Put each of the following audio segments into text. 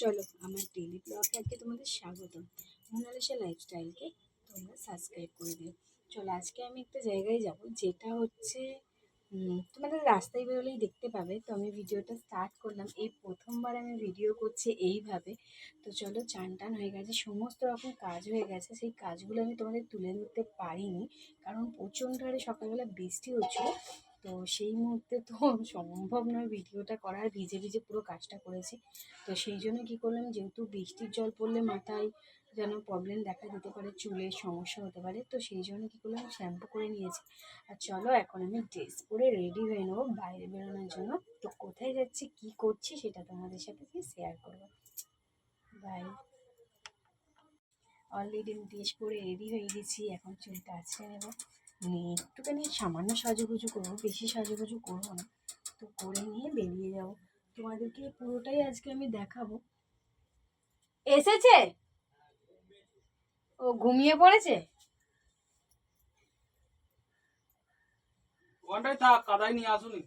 চলো, আমার ডেলি ব্লগে আজকে তোমাদের স্বাগত মোনালিসা লাইফস্টাইলকে তোমরা সাবস্ক্রাইব করে দিও। চলো, আজকে আমি একটা জায়গায় যাব, যেটা হচ্ছে তোমাদের রাস্তায় বেরোলেই দেখতে পাবে। তো আমি ভিডিওটা স্টার্ট করলাম, এই প্রথমবার আমি ভিডিও করছি এইভাবে। তো চলো, চান টান হয়ে গেছে, সমস্ত রকম কাজ হয়ে গেছে। সেই কাজগুলো আমি তোমাদের তুলে ধরতে পারিনি, কারণ প্রচণ্ড হারে সকালবেলা বৃষ্টি হচ্ছিল। তো সেই মুহূর্তে তো সম্ভব নয় ভিডিওটা করার, ভিজে ভিজে পুরো কাজটা করেছি। তো সেই জন্য কী করলাম, যেহেতু বৃষ্টির জল পড়লে মাথায় যেন প্রবলেম দেখা দিতে পারে চুলের সমস্যা হতে পারে, তো সেই জন্য কী করলাম শ্যাম্পু করে নিয়েছি। আর চলো এখন আমি ড্রেস পরে রেডি হয়ে নেব বাইরে বেরোনোর জন্য। তো কোথায় যাচ্ছি, কী করছি সেটা তোমাদের সাথে শেয়ার করব। বাই অলরেডি আমি ড্রেস পরে রেডি হয়ে গেছি, এখন চুলটা আছড়ে নেব। মানে একটুখানি সামান্য সাজুগুজু করব, বেশি সাজুগুজু করব না। তো করে নিয়ে বেরিয়ে যাব। তোমাদেরকে পুরোটাই আজকে আমি দেখাবো। এসেছে? ও ঘুমিয়ে পড়েছে? ওখানটায় থাক, কাদায় নিয়ে আসুনি।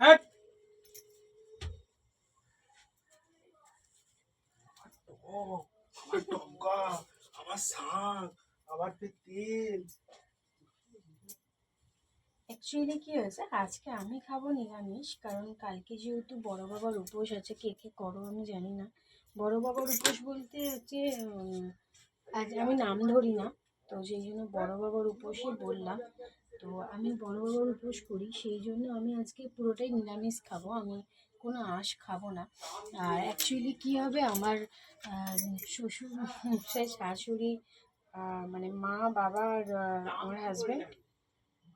হ্যাঁ আমার টঙ্কা আমার শাক, আমার তেল। অ্যাকচুয়ালি কি হয়েছে? আজকে আমি খাব নিরামিষ, কারণ কালকে যেহেতু বড় বাবার উপোস আছে, কে কে করো আমি জানি না। বড় বাবার উপোস বলতে হচ্ছে আজ আমি নাম ধরি না, তো সেই জন্য বড় বাবার উপোসই বললাম। তো আমি বড় বাবার উপোস করি, সেই জন্য আমি আজকে পুরোটাই নিরামিষ খাব। আমি কোনো আঁশ খাব না। আর অ্যাকচুয়ালি কী হবে? আমার শ্বশুর শাশুড়ি মানে মা, বাবা আর আমার হাজব্যান্ড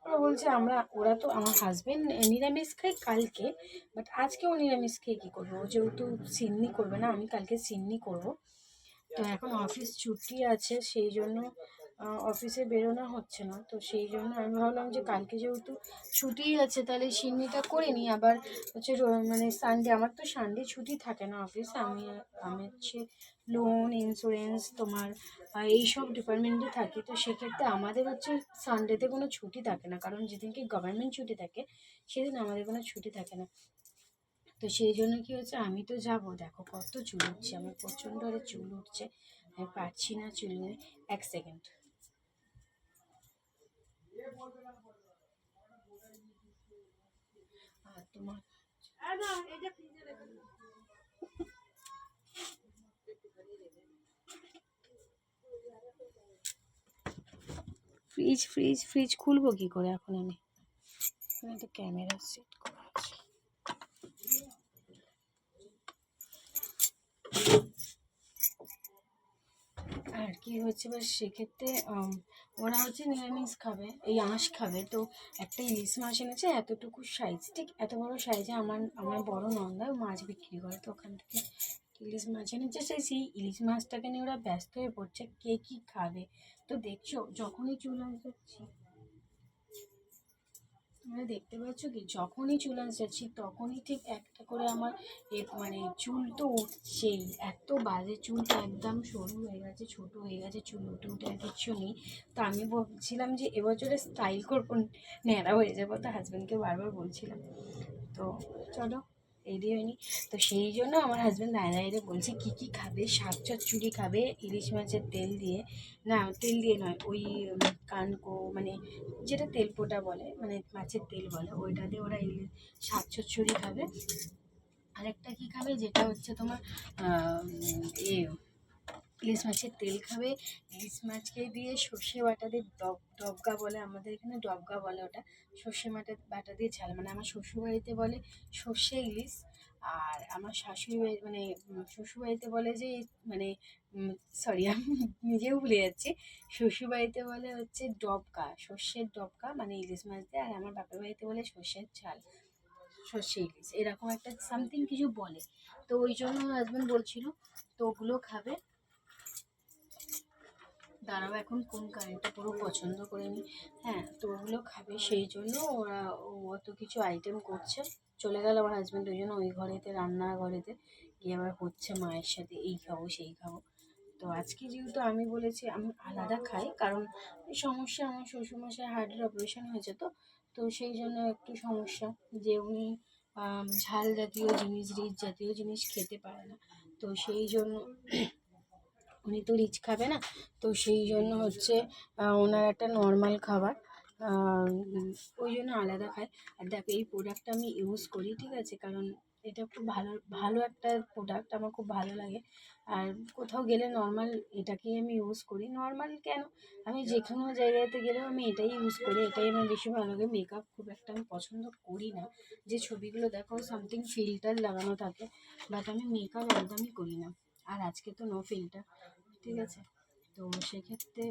ওরা বলছে, আমরা, ওরা তো আমার হাজবেন্ড নিরামিষ খাই কালকে বাট আজকেও নিরামিষ খেয়ে কী করব? ও যেহেতু সিন্নি করবে না, আমি কালকে সিন্নি করব। তো এখন অফিস ছুটি আছে, সেই জন্য অফিসে বেরোনো হচ্ছে না। তো সেই জন্য আমি ভাবলাম যে কালকে যেহেতু ছুটি আছে, তাহলে সিন্নিটা করে নিই। আবার হচ্ছে মানে সানডে আমার তো সানডে ছুটি থাকে না অফিসে আমি আমি হচ্ছে লোন ইন্স্যুরেন্স তোমার এইসব ডিপার্টমেন্টে থাকি। তো সেক্ষেত্রে আমাদের হচ্ছে সানডেতে কোনো ছুটি থাকে না। কারণ যেদিনকে গভর্নমেন্ট ছুটি থাকে, সেদিন আমাদের কোনো ছুটি থাকে না। তো সেই জন্য কি হচ্ছে, আমি তো যাব। দেখো কত চুল উঠছে, আমার প্রচণ্ড চুল উঠছে। আমি পারছি না চুল এক সেকেন্ড ফ্রিজ ফ্রিজ ফ্রিজ খুলবো কি করে এখন আমি? এখানে তো ক্যামেরা সেট করা আছে। আর কি হচ্ছে? বা সেক্ষেত্রে ওরা হচ্ছে নিরামিষ খাবে, এই আঁশ খাবে। তো একটা ইলিশ মাছ এনেছে, এতটুকু সাইজ ঠিক এত বড় সাইজে আমার আমার বড় নন্দা মাছ বিক্রি করে, তো ওখান থেকে ইলিশ মাছ এনেছে। সেই সেই ইলিশ মাছটাকে নিয়ে ওরা ব্যস্ত হয়ে পড়ছে, কে কী খাবে? তো দেখছ, যখনই চলে যাচ্ছি তোমরা দেখতে পাচ্ছ কি? যখনই চুল যাচ্ছি, তখনই ঠিক একটা করে আমার মানে চুল তো উঠছেই। এত বাজে চুলটা একদম সরু হয়ে গেছে, ছোট হয়ে গেছে, চুল উঠে উঠে আর কিচ্ছু নেই। তো আমি বলছিলাম যে এবছরে স্টাইল করব ন্যাড়া হয়ে যাব? তো হাজব্যান্ডকে বারবার বলছিলাম। তো চলো। রেডি হয়নি। তো সেই জন্য আমার হাজব্যান্ড দাঁড়িয়ে দাঁড়িয়ে বলছে, কী কী খাবে? শাক চচ্চড়ি খাবে? ইলিশ মাছের তেল দিয়ে? না, তেল দিয়ে নয়, ওই কানকো মানে যেটা তেল তেলপোটা বলে মানে মাছের তেল বলে, ওইটা দিয়ে ওরা ইলিশ, শাক চচ্চড়ি খাবে। আরেকটা কী খাবে? যেটা হচ্ছে তোমার এ ইলিশ মাছের তেল খাবে। ইলিশ মাছকে দিয়ে সর্ষে বাটা দিয়ে ডব ডবগা বলে আমাদের এখানে ডবগা বলে ওটা। সর্ষে বাটা বাটা দিয়ে ঝাল। মানে আমার শ্বশুরবাড়িতে বলে সর্ষে ইলিশ আর আমার শাশুড়ি বাড়ি মানে শ্বশুরবাড়িতে বলে যে মানে সরি আমি নিজেও ভুলে যাচ্ছি। শ্বশুরবাড়িতে বলে হচ্ছে ডবকা সর্ষের ডবকা মানে ইলিশ মাছ দিয়ে। আর আমার বাপের বাড়িতে বলে সর্ষের ঝাল, সর্ষে ইলিশ। এরকম একটা সামথিং কিছু বলে। তো ওই জন্য হাজব্যান্ড বলছিল, তো ওগুলো খাবে। দাঁড়াও এখন কোন কারেন্টটা পুরো পছন্দ করে নি। হ্যাঁ তো ওগুলো খাবে। সেই জন্য ওরা অত কিছু আইটেম করছে। চলে গেল আমার হাজব্যান্ড ওই জন্য ওই ঘরেতে রান্নার ঘরেতে গিয়ে আবার হচ্ছে মায়ের সাথে এই খাব, সেই খাব। তো আজকে যেহেতু আমি বলেছি আমি আলাদা খাই, কারণ সমস্যা আমার শ্বশুরমশাই হার্টের অপারেশন হয়েছে তো। তো সেই জন্য একটু সমস্যা যে উনি ঝাল জাতীয় জিনিস, রিচ জাতীয় জিনিস খেতে পারে না। তো সেই জন্য উনি তো রিচ খাবে না, তো সেই জন্য হচ্ছে ওনার একটা নর্মাল খাবার ওই জন্য আলাদা খায়। আর দেখো, এই প্রোডাক্টটা আমি ইউজ করি, ঠিক আছে? কারণ এটা খুব ভালো ভালো একটা প্রোডাক্ট আমার খুব ভালো লাগে। আর কোথাও গেলে নর্মাল এটাকেই আমি ইউজ করি। নর্মাল কেন? আমি যে কোনো জায়গাতে গেলেও আমি এটাই ইউজ করি। এটাই আমার বেশি ভালো লাগে। মেকআপ খুব একটা আমি পছন্দ করি না। যে ছবিগুলো দেখো সামথিং ফিল্টার লাগানো থাকে বাট আমি মেকআপ একদমই করি না। আর আজকে তো নো ফিল্টার ঠিক আছে? তো সেক্ষেত্রে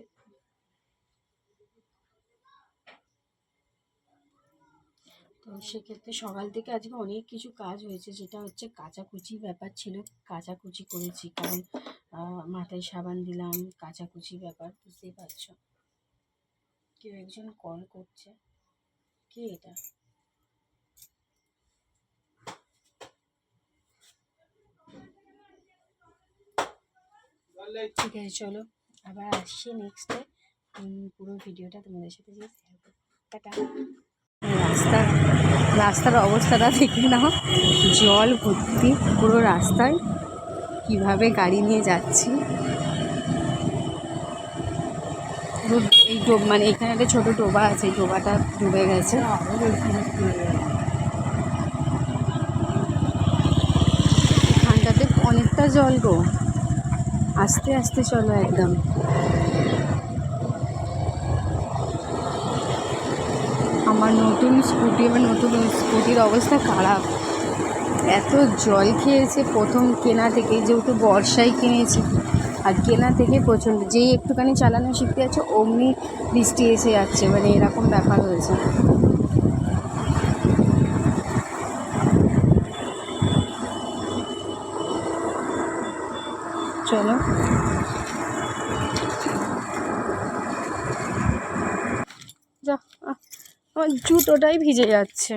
তো সেক্ষেত্রে সকাল থেকে আজকে অনেক কিছু কাজ হয়েছে। যেটা হচ্ছে কাচাকুচি ব্যাপার ছিল, কাচাকুচি করেছি। কারণ মাথায় সাবান দিলাম কাচাকুচি ব্যাপার, বুঝতেই পারছ? কেউ একজন কল করছে। কে এটা? ঠিক আছে, চলো। আবার আসছি নেক্সটে পুরো ভিডিওটা তোমাদের সাথে রাস্তা, রাস্তার অবস্থাটা দেখে নাও। জল ভর্তি পুরো রাস্তায়। কীভাবে গাড়ি নিয়ে যাচ্ছি। এই ডোব মানে এখানে একটা ছোটো ডোবা আছে ডোবাটা ডুবে গেছে। এখানটাতে অনেকটা জল গো। আস্তে আস্তে চলো একদম। আমার নতুন স্কুটি, আমার নতুন স্কুটির অবস্থা খারাপ। এত জল খেয়েছে প্রথম কেনা থেকে যেহেতু বর্ষায় কিনেছি। আর কেনা থেকে প্রচণ্ড, যেই একটুখানি চালানো শিখতে যাচ্ছে, অমনি বৃষ্টি এসে যাচ্ছে মানে এরকম ব্যাপার হয়েছে চলো যা আহ, আমার জুতোটাই ভিজে যাচ্ছে।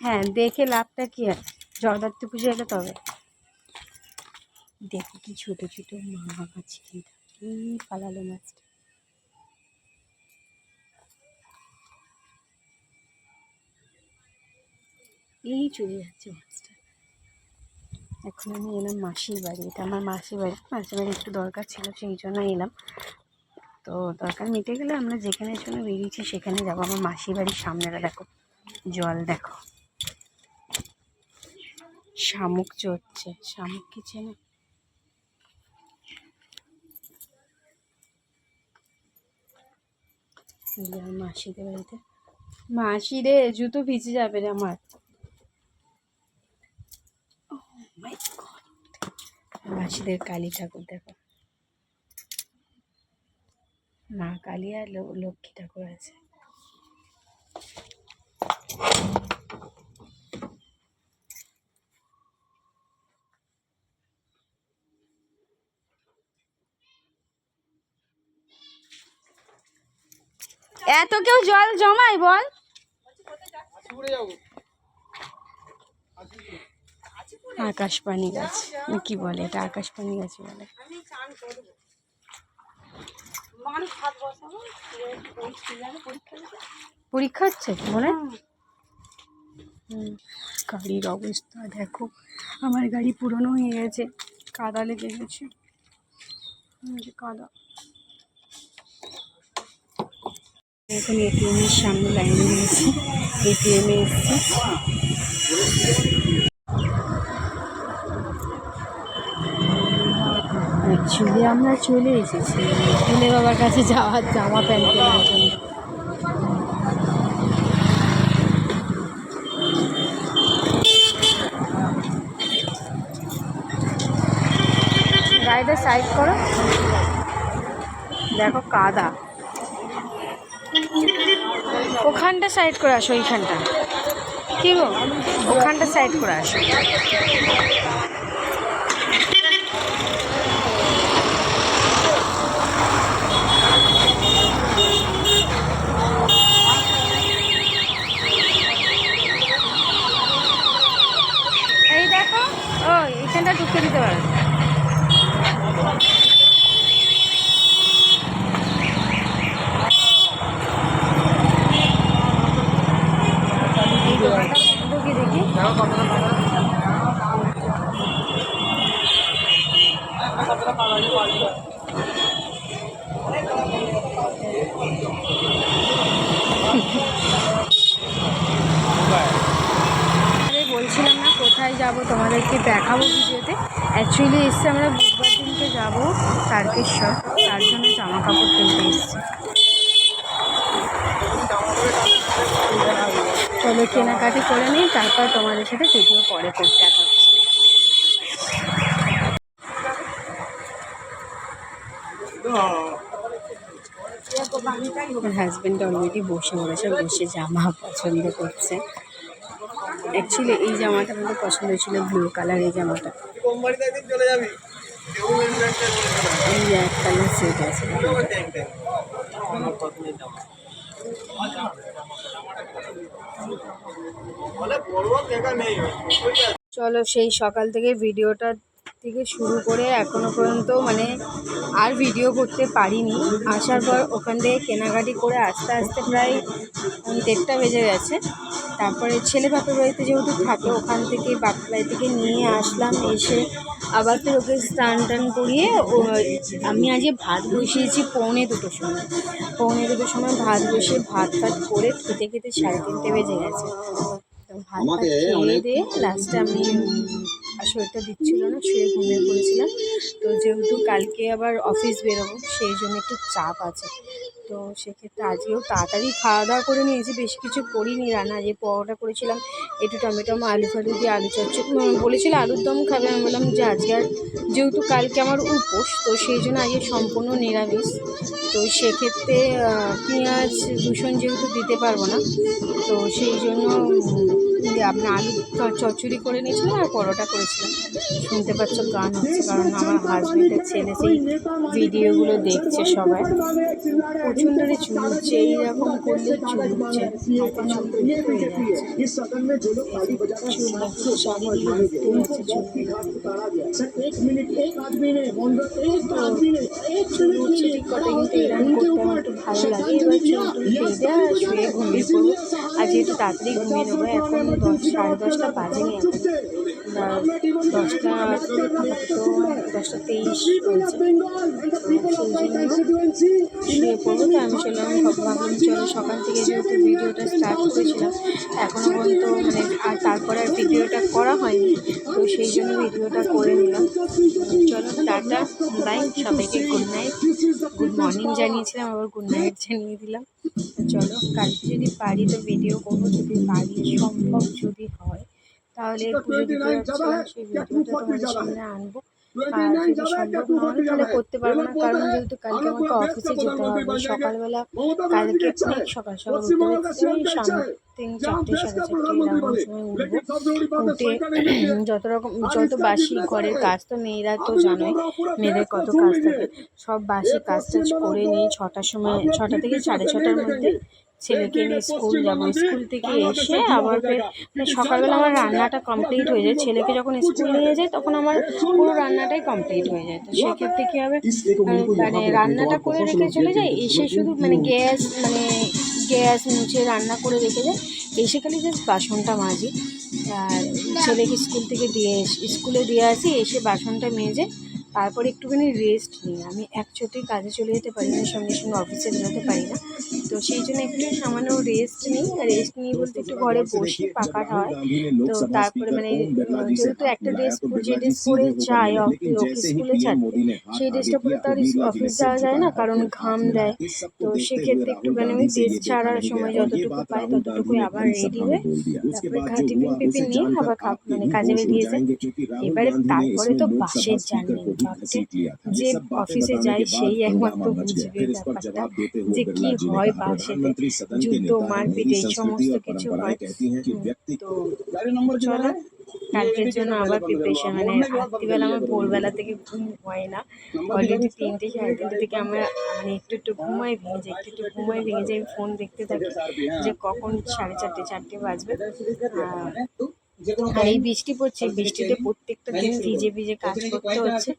হ্যাঁ দেখে লাভটা কি আছে জগদ্ধাত্রী পুজো এলে তবে। দেখো কি ছোট ছোট মাছ আছে এই পালালো মাছটা। এই চলে যাচ্ছে মাছটা। এখন আমি এলাম মাসির বাড়ি। এটা আমার মাসির বাড়ি। মাসির বাড়ি একটু দরকার ছিল, সেই জন্য এলাম। তো দরকার মিটে গেলে আমরা যেখানের জন্য বেরিয়েছি সেখানে যাব। আমার মাসির বাড়ির সামনেটা দেখো, জল দেখো। শামুক চড়ছে। শামুক কি চেনে মাসিদের বাড়িতে। মাসি রে জুতো ভিজে যাবে রে আমার মাই গড মাসিদের কালী ঠাকুর, দেখো। মা কালী আর লক্ষ্মী ঠাকুর আছে। এত কেউ জল জমায় বল? আকাশপানি গাছ। কি বলে এটা? আকাশপানি গাছ বলে। পরীক্ষা হচ্ছে? মনে গাড়ির অবস্থা, দেখো। আমার গাড়ি পুরনো হয়ে গেছে। কাদা লেগে গেছে। কাদা। এখন এটিএম এর সামনে লাইনে নিয়েছি এটিএম এসছি অ্যাকচুয়ালি আমরা চলে এসেছি। ফুলে বাবার কাছে যাওয়ার জামা প্যান্ট কেনার জন্য। গাড়িটা সাইড করো। দেখো কাদা। ওখানটা সাইড করে আসো, এইখানটা। কি গো? ওখানটা সাইড করে আসো ঢুকতে দিতে পারে এই দোকানটা ঢুকে দেখি আরে বলছিলাম না কোথায় যাব তোমাদেরকে দেখাবো ভিডিওতে। অ্যাকচুয়ালি এসছে আমরা বুধবার দিনকে যাব তারকেশ্বর। তার জন্য জামা কাপড় কিনতে এসেছি। চলো কেনাকাটি করে নিই, তারপর তোমাদের সাথে ভিডিও পরে করতে দেখা হাজব্যান্ড অলরেডি বসে পড়েছে বসে জামা পছন্দ করছে। অ্যাকচুয়ালি এই জামাটা আমাদের পছন্দ ছিল ব্লু কালার এই জামাটা। চলো, সেই সকাল থেকে ভিডিওটা থেকে শুরু করে এখনও পর্যন্ত মানে আর ভিডিও করতে পারিনি। আসার পর ওখান থেকে কেনাকাটি করে আস্তে আস্তে প্রায় দেড়টা বেজে গেছে। তারপরে ছেলে বাপের বাড়িতে যেহেতু থাকে ওখান থেকে বাপের বাড়ি থেকে নিয়ে আসলাম। এসে আবার ফের ওকে স্নান টান করিয়ে ও আমি আজকে ভাত বসিয়েছি পৌনে দুটোর সময়। পৌনে দুটোর সময় ভাত বসিয়ে ভাত ফাত করে খেতে খেতে সাড়ে তিনটে বেজে গেছে। তো ভাত ফাত খেয়ে দিয়ে লাস্টে আমি শরীরটা দিচ্ছিল না, শুয়ে ঘুমিয়ে পড়েছিলাম। তো যেহেতু কালকে আবার অফিস বেরোবো, সেই জন্য একটু চাপ আছে। তো সেক্ষেত্রে আজকেও তাড়াতাড়ি খাওয়া দাওয়া করে নিয়েছি, বেশি কিছু করিনি রান্না। যে পরোটা করেছিলাম, একটু টমেটো, আলু ফালু দিয়ে আলু চচ্চড়ি বলেছিল আলুর দম খাবে। আমি বললাম, যে, আজকে আর যেহেতু কালকে আমার উপোস, তো সেই জন্য আজকে সম্পূর্ণ নিরামিষ। তো সেক্ষেত্রে পেঁয়াজ দূষণ যেহেতু দিতে পারব না, তো সেই জন্য আপনি আলু চ- চচ্চড়ি করে নিয়েছিলাম আর পরোটা করেছিলাম শুনতে পাচ্ছ গান হচ্ছে কারণ আমার হাজবেন্ডের ছেলে সেই ভিডিওগুলো দেখছে সবাই প্রচণ্ডরে চুলছে এইরকম করলে চুলছে চুল যাচ্ছে চুল চারিদিকে চুল আমার একটু ভালো লাগে এবার চুল টুল আর যেহেতু তাড়াতাড়ি ঘুমিয়ে নেব এখন দশ সাড়ে দশটা বাজেনি এখন আর দশটা আপাতত দশটা তেইশ জন্য শুয়ে পড়ব তো আমি চললাম ভাবলাম চলো, সকাল থেকে যেহেতু ভিডিওটা স্টার্ট করেছিলাম এখনও পর্যন্ত মানে আর তারপরে আর ভিডিওটা করা হয়নি, তো সেই জন্য ভিডিওটা করে নিলাম। চলো, টাটা বাই সবাইকে গুড নাইট গুড মর্নিং জানিয়েছিলাম, আবার গুড নাইট জানিয়ে দিলাম। চলো, কালকে যদি পারি তো ভিডিও করব, যদি পারি, সম্ভব যদি হয়। তাহলে পুজো দিতে যাচ্ছিলাম সেই ভিডিওটা তোমাদের সামনে আনব। আর যদি সম্ভব না হয় তাহলে করতে পারব না কারণ যেহেতু কালকে আমাকে অফিসে যেতে হবে সকালবেলা কালকে অনেক সকাল সকাল উঠতে হচ্ছে ওই সামথিং চারটে সাড়ে চারটে সময় উঠবো উঠে যত রকম যত বাসি ঘরের কাজ তো মেয়েরা তো জানোই মেয়েদের কত কাজ থাকে। সব বাসি কাজ টাজ করে নিয়ে ছটার সময় ছটা থেকে সাড়ে ছটার মধ্যে ছেলেকে নিয়ে স্কুল যাব স্কুল থেকে এসে আবার ফের মানে সকালবেলা আমার রান্নাটা কমপ্লিট হয়ে যায়। ছেলেকে যখন স্কুল নিয়ে যায় তখন আমার পুরো রান্নাটাই কমপ্লিট হয়ে যায়। তো সেক্ষেত্রে কী হবে? মানে রান্নাটা করে রেখে চলে যায় এসে শুধু মানে গ্যাস মানে গ্যাস মুছে রান্না করে রেখে যায় এসে খালি জাস্ট বাসনটা মাজি। আর ছেলেকে স্কুল থেকে দিয়ে এস- স্কুলে দিয়ে আসি এসে বাসনটা মেজে তারপরে একটুখানি রেস্ট নিই। আমি একচোটে কাজে চলে যেতে পারি না সঙ্গে সঙ্গে অফিসে বেরোতে পারি না। তো সেই জন্য একটু সামান্য রেস্ট নিই। রেস্ট নিই বলতে একটু ঘরে বসি পাকা হয়। তো তারপরে মানে যেহেতু একটা ড্রেস যে ড্রেস পরে অফিস স্কুলে ছাড়তে সেই ড্রেসটা পরে তো আর অফিস যাওয়া যায় না, কারণ ঘাম দেয়। তো সেক্ষেত্রে একটুখানি আমি ড্রেস ছাড়ার সময় যতটুকু পাই ততটুকুই আবার রেডি হয়ে তারপরে টিফিন টিফিন নিয়ে আবার খা মানে কাজে বেরিয়ে যায় এবারে তারপরে তো বাসের জার্নি যে অফিসে যায় সেই একমাত্র বুঝবে ব্যাপারটা, যে কি হয় বাসেতে যুদ্ধ মারপিট এই সমস্ত কিছু হয়। তো চলো কালকের জন্য আবার প্রিপারেশন মানে রাত্রিবেলা আমার ভোরবেলা থেকে ঘুম হয় না। অলরেডি তিনটে সাড়ে তিনটে থেকে আমরা মানে একটু একটু ঘুমাই ভেঙে যায় একটু একটু ঘুমাই ভেঙে যায় ফোন দেখতে থাকি যে কখন সাড়ে চারটে চারটে বাজবে। আর আর এই বৃষ্টি পড়ছে বৃষ্টিতে প্রত্যেকটা দিন ভিজে ভিজে কাজ করতে হচ্ছে।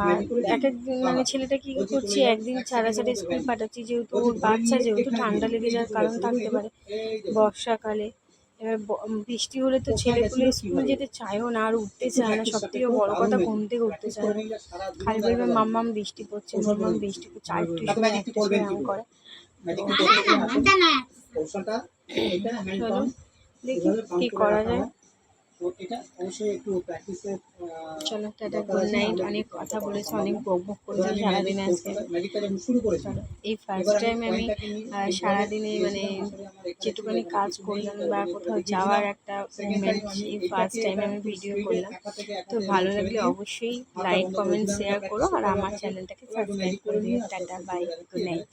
আর এক এক দিন মানে ছেলেটা কি করছি একদিন ছাড়া ছাড়া স্কুল পাঠাচ্ছি যেহেতু ওর বাচ্চা যেহেতু ঠান্ডা লেগে যাওয়ার কারণ থাকতে পারে। বর্ষাকালে এবার ব- বৃষ্টি হলে তো ছেলেগুলো স্কুল যেতে চায়ও না আর উঠতে চায় না সব থেকে বড় কথা ঘুম থেকে উঠতে চায় না। খালি বলবে মাম্মাম বৃষ্টি পড়ছে মাম্মাম বৃষ্টি। পড়ছে আর একটু সময় করে। দেখি কি? করা যায় তো এটা অবশ্যই একটু প্র্যাকটিসে চলো টাটা গুড নাইট অনেক কথা বলেছি অনেক করেছি সারাদিনে আজকে। শুরু করেছি। এই ফার্স্ট টাইম আমি সারাদিনে মানে কাজ করলাম বা কোথাও যাওয়ার একটা মুভমেন্ট এই ফার্স্ট টাইম আমি ভিডিও করলাম। তো ভালো লাগলে অবশ্যই লাইক কমেন্ট শেয়ার করো আর আমার চ্যানেলটাকে সাবস্ক্রাইব করে দিও। Tata bye good night